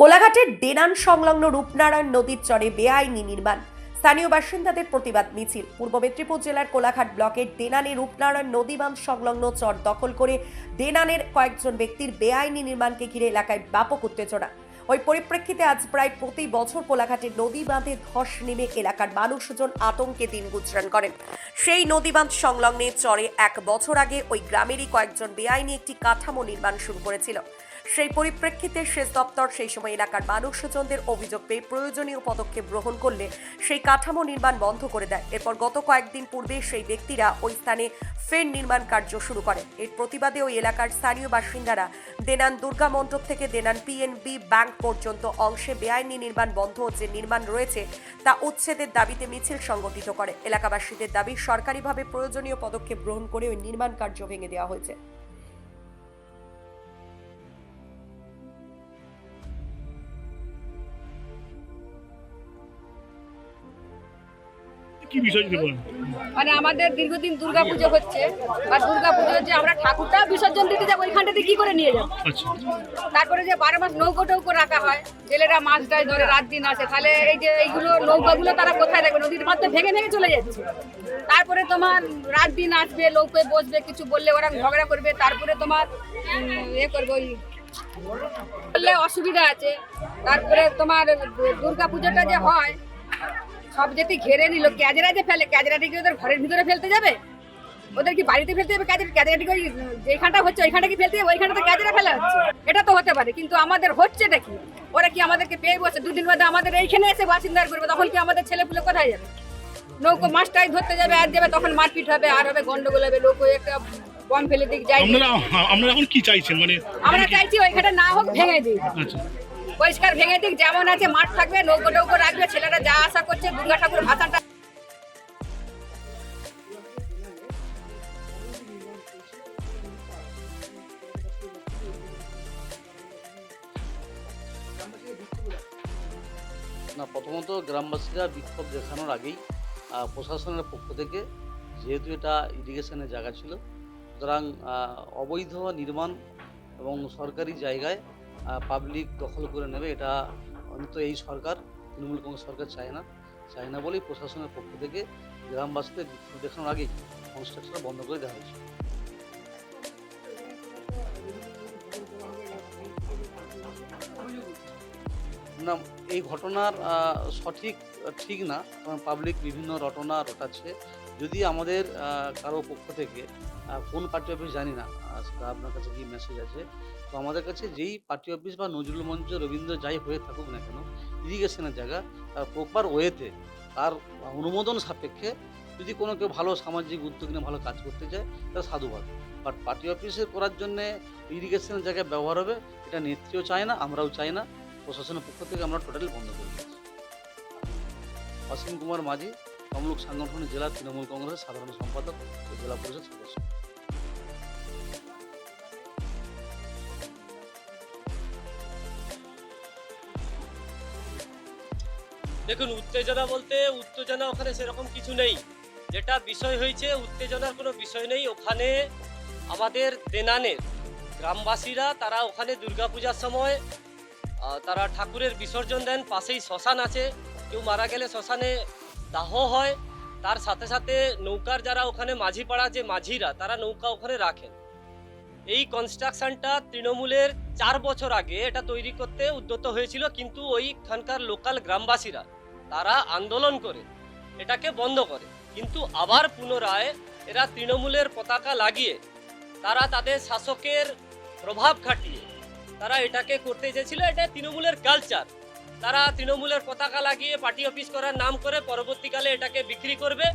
কোলাঘাটের ডেনান সংলগ্ন রূপনারায়ণ নদীর চরে বেআইনি নির্মাণ। স্থানীয় বাসিন্দাদের প্রতিবাদ মিছিল। পূর্ব মেদিনীপুর জেলার কোলাঘাট ব্লকের ডেনানে রূপনারায়ণ নদী বাঁধ সংলগ্ন চর দখল করে ডেনানের কয়েকজন ব্যক্তির বেআইনি নির্মাণকে ঘিরে এলাকায় ব্যাপক উত্তেজনা। ওই পরিপ্রেক্ষিতে আজ প্রায় প্রতি বছর কোলাঘাটের নদী বাঁধে ধস নেমে এলাকার মানুষজন আতঙ্কে দিন গুজরান করেন। সেই নদী বাঁধ সংলগ্নে চরে এক বছর আগে ওই গ্রামেরই কয়েকজন বেআইনি একটি কাঠামো নির্মাণ শুরু করেছিল। সেই পরিপ্রেক্ষিতে সেচ দপ্তর সেই সময় এলাকার মানুষজনদের অভিযোগ পেয়ে প্রয়োজনীয় পদক্ষেপ গ্রহণ করলে সেই কাঠামো নির্মাণ বন্ধ করে দেয়। এরপর গত কয়েকদিন পূর্বে সেই ব্যক্তিরা ওই স্থানে ফের নির্মাণ কার্য শুরু করে এর প্রতিবাদে ওই এলাকার স্থানীয় বাসিন্দারা দেনান দুর্গা মণ্ডপ থেকে দেনান পিএনবি ব্যাংক পর্যন্ত অংশে বেআইনি নির্মাণ বন্ধ যে নির্মাণ রয়েছে তা উচ্ছেদের দাবিতে মিছিল সংগঠিত করে। এলাকাবাসীদের দাবি, সরকারিভাবে প্রয়োজনীয় পদক্ষেপ গ্রহণ করে ওই নির্মাণ কার্য ভেঙে দেওয়া হয়েছে। কি বিষয় যদি বলেন? মানে আমাদের দীর্ঘদিন দুর্গা দুর্গাপুজো হচ্ছে বা দুর্গা দুর্গাপুজো হচ্ছে আমরা ঠাকুরটা বিসর্জন দিতে যাব ওইখানটাতে কি করে নিয়ে যাব? আচ্ছা। তারপরে যে বারো মাস নৌকো টৌকো রাখা হয় জেলেরা মাছ টাছ ধরে রাত দিন আসে তাহলে এই যে এইগুলো নৌকাগুলো তারা কোথায় রাখবে নদীর মধ্যে ভেঙে ভেঙে চলে যাচ্ছে। তারপরে তোমার রাত দিন আসবে নৌকোয় বসবে কিছু বললে ওরা ঝগড়া করবে তারপরে তোমার এ করবে ওই বললে অসুবিধা আছে। তারপরে তোমার দুর্গা পুজোটা যে হয় সব যেতে ঘেরে নিল। ক্যাজেরা যে ফেলে ক্যাজেরাটি কি ওদের ঘরের ভিতরে ফেলতে যাবে? ওদের কি বাড়িতে ফেলতে যাবে? ক্যাজের ক্যাজেরাটিকে ওই যেখানটা হচ্ছে ওইখানটা কি ফেলতে যাবে? ওইখানটা তো ক্যাজেরা ফেলা হচ্ছে। এটা তো হতে পারে কিন্তু আমাদের হচ্ছেটা কি? ওরা কি আমাদেরকে পেয়ে বসে? দুদিন বাদে আমাদের এইখানে এসে বাসিন্দার করবে তখন কি আমাদের ছেলেপুলে কোথায় যাবে? নৌকো মাছটাই ধরতে যাবে আর যাবে তখন মারপিট হবে আর হবে গন্ডগোল হবে লোক ওই একটা বন ফেলে দিক যাই আমরা এখন কি চাইছেন? মানে আমরা চাইছি ওইখানটা না হোক ভেঙে দিই আচ্ছা। পরিষ্কার ভেঙে দিক, যেমন আছে মাঠ থাকবে, নৌকো টৌকো রাখবে, ছেলেরা যা আশা করছে দুর্গা ঠাকুর ভাষাটা না, প্রথমত গ্রামবাসীরা বিক্ষোভ দেখানোর আগেই প্রশাসনের পক্ষ থেকে, যেহেতু এটা ইরিগেশনের জায়গা ছিল, সুতরাং অবৈধ নির্মাণ এবং সরকারি জায়গায় পাবলিক দখল করে নেবে, এটা অন্তত এই সরকার, তৃণমূল কংগ্রেস সরকার চায় না। চায় না বলেই প্রশাসনের পক্ষ থেকে গ্রামবাসীদের বিক্ষোভ দেখানোর আগেই কনস্ট্রাকশন বন্ধ করে দেওয়া হয়েছে। না, এই ঘটনার সঠিক, ঠিক না। কারণ পাবলিক বিভিন্ন রটনা রটাচ্ছে। যদি আমাদের কারও পক্ষ থেকে কোন পার্টি অফিস জানি না সেটা আপনার কাছে কি মেসেজ আছে, তো আমাদের কাছে যেই পার্টি অফিস বা নজরুল মঞ্চ রবীন্দ্র যাই হয়ে থাকুক না কেন ইরিগেশনের জায়গা তার প্রপার ওয়েতে তার অনুমোদন সাপেক্ষে যদি কোনো কেউ ভালো সামাজিক উদ্যোগ নিয়ে ভালো কাজ করতে চায়, তাহলে সাধুবাদ। বাট পার্টি অফিসে করার জন্য ইরিগেশনের জায়গায় ব্যবহার হবে, এটা নেত্রীও চায় না, আমরাও চাই না, প্রশাসনের পক্ষ থেকে আমরা টোটালি বন্ধ করে দিয়েছি। অসীম কুমার মাঝি তমলুক সাংগঠনিক জেলা তৃণমূল কংগ্রেসের সাধারণ সম্পাদক ও জেলা পরিষদ সদস্য। দেখুন, উত্তেজনা বলতে উত্তেজনা ওখানে সেরকম কিছু নেই। যেটা বিষয় হয়েছে, উত্তেজনার কোনো বিষয় নেই। ওখানে আমাদের দেনানের গ্রামবাসীরা, তারা ওখানে দুর্গাপূজার সময় তারা ঠাকুরের বিসর্জন দেন, পাশেই শ্মশান আছে। কেউ মারা গেলে শ্মশানে দাহ হয়। তার সাথে সাথে নৌকার যারা ওখানে মাঝি পাড়া যে মাঝিরা, তারা নৌকা ওখানে রাখেন। এই কনস্ট্রাকশনটা তৃণমূলের চার বছর আগে এটা তৈরি করতে উদ্যত হয়েছিল, কিন্তু ওইখানকার লোকাল গ্রামবাসীরা, তারা আন্দোলন করে, এটাকে বন্ধ করে। কিন্তু আবার পুনরায় এরা তৃণমূলের পতাকা লাগিয়ে, তারা তাদের শাসকের প্রভাব খাটিয়ে, তারা এটাকে করতে চেয়েছিল। এটা তৃণমূলের কালচার তারা তৃণমূলের পতাকা লাগিয়ে পার্টি অফিস করার নাম করে পরবর্তীকালে এটাকে বিক্রি করবে।